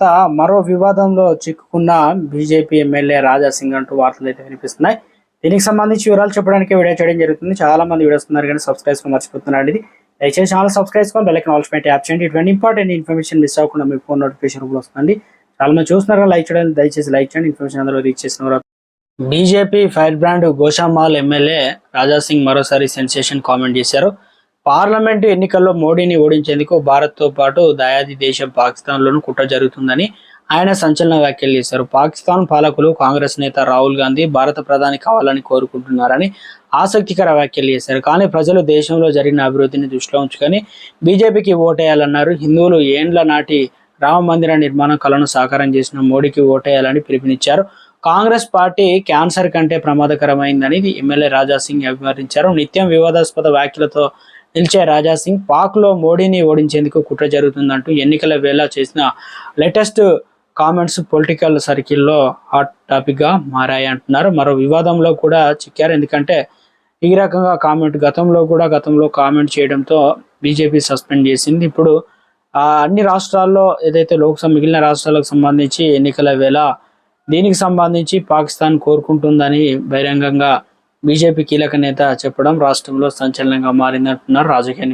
తర్వాత మరో వివాదంలో చిక్కుకున్న బీజేపీ ఎమ్మెల్యే రాజా సింగ్ అంటూ వార్తలు అయితే వినిపిస్తున్నాయి. దీనికి సంబంధించి వివరాలు చెప్పడానికి వీడియో చేయడం జరుగుతుంది. చాలా మంది వీడియోస్ ఉన్నారు కానీ సబ్స్క్రైబ్ మర్చిపోతున్నారు ఇది. దయచేసి ఛానల్ సబ్స్క్రైబ్ చేసుకొని బెల్ ఐకాన్ పెట్టి యాప్ చేయండి. ఇటువంటి ఇంపార్టెంట్ ఇన్ఫర్మేషన్ మిస్ అవ్వకుండా మీ ఫోన్ నోటిఫికేషన్ రూపంలో వస్తుంది. చాలా మంది చూస్తున్నారు లైక్ చేయడం దయచేసి లైక్ చేయండి. ఇన్ఫర్మేషన్ అందరూ రీచ్ చేసిన BJP fire brand Goshamahal MLA Raja Singh మరోసారి సెన్సేషన్ కామెంట్ చేశారు. పార్లమెంటు ఎన్నికల్లో మోడీని ఓడించేందుకు భారత్తో పాటు దయాది దేశం పాకిస్తాన్లోనూ కుట్ర జరుగుతుందని ఆయన సంచలన వ్యాఖ్యలు చేశారు. పాకిస్తాన్ పాలకులు కాంగ్రెస్ నేత రాహుల్ గాంధీ భారత ప్రధాని కావాలని కోరుకుంటున్నారని ఆసక్తికర వ్యాఖ్యలు చేశారు. కానీ ప్రజలు దేశంలో జరిగిన అభివృద్ధిని దృష్టిలో ఉంచుకొని బీజేపీకి ఓటేయాలన్నారు. హిందువులు ఏండ్ల నాటి రామ మందిర నిర్మాణ కళను సాకారం చేసిన మోడీకి ఓటేయాలని పిలుపునిచ్చారు. కాంగ్రెస్ పార్టీ క్యాన్సర్ కంటే ప్రమాదకరమైందని ఎమ్మెల్యే రాజా సింగ్ అభివర్ణించారు. నిత్యం వివాదాస్పద వ్యాఖ్యలతో నిలిచే రాజా సింగ్ పాక్లో మోడీని ఓడించేందుకు కుట్ర జరుగుతుందంటూ ఎన్నికల వేళ చేసిన లేటెస్ట్ కామెంట్స్ పొలిటికల్ సర్కిల్లో హాట్ టాపిక్గా మారాయి అంటున్నారు మరో వివాదంలో కూడా చిక్కారు. ఎందుకంటే ఈ రకంగా కామెంట్ గతంలో కూడా గతంలో కామెంట్ చేయడంతో బీజేపీ సస్పెండ్ చేసింది. ఇప్పుడు అన్ని రాష్ట్రాల్లో ఏదైతే లోక్సభ మిగిలిన రాష్ట్రాలకు సంబంధించి ఎన్నికల వేళ దీనికి సంబంధించి పాకిస్తాన్ కోరుకుంటుందని బహిరంగంగా బీజేపీ కీలక నేత చెప్పడం రాష్ట్రంలో సంచలనంగా మారిందంటున్నారు రాజకీయ